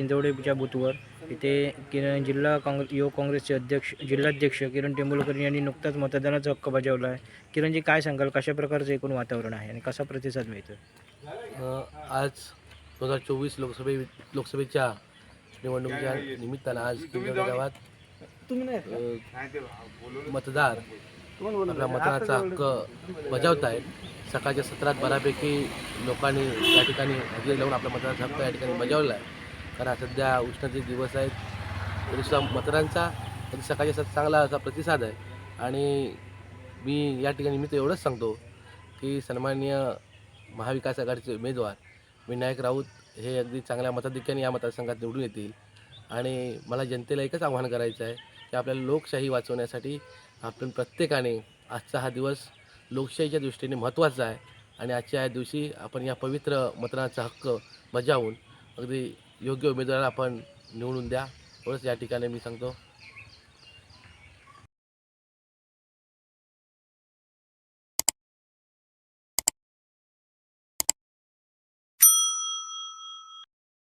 नंबरच्या बूथवर. इथे किरण जिल्हा काँग्रेस युवक काँग्रेसचे अध्यक्ष जिल्हाध्यक्ष किरण टेंबुलकर यांनी नुकताच मतदानाचा हक्क बजावला आहे. किरणजी काय सांगाल? कशा प्रकारचं एकूण वातावरण आहे आणि कसा प्रतिसाद मिळतो आज दोन हजार चोवीस लोकसभे लोकसभेच्या निवडणुकीच्या निमित्तानं आज किंजवडे गावात मतदार आपला मतदानाचा हक्क बजावत आहेत. सकाळच्या सत्रात बऱ्यापैकी लोकांनी या ठिकाणी हजेरी लावून आपला मतदानाचा हक्क या ठिकाणी बजावला आहे. कारण सध्या उष्णते दिवस आहेत. तरीसुद्धा मतदारांचा तरी सकाळी असा चांगला असा प्रतिसाद आहे. आणि मी या ठिकाणी मी तर एवढंच सांगतो की सन्माननीय महाविकास आघाडीचे उमेदवार विनायक राऊत हे अगदी चांगल्या मताधिक्याने या मतदारसंघात निवडून येतील. आणि मला जनतेला एकच आव्हान करायचं आहे की आपल्याला लोकशाही वाचवण्यासाठी आपण प्रत्येकाने आजचा हा दिवस लोकशाहीच्या दृष्टीने महत्त्वाचा आहे. आणि आजच्या या दिवशी आपण या पवित्र मतदानाचा हक्क बजावून अगदी योग्य उमेदवाराला आपण निवडून द्या. एवढंच या ठिकाणी मी सांगतो.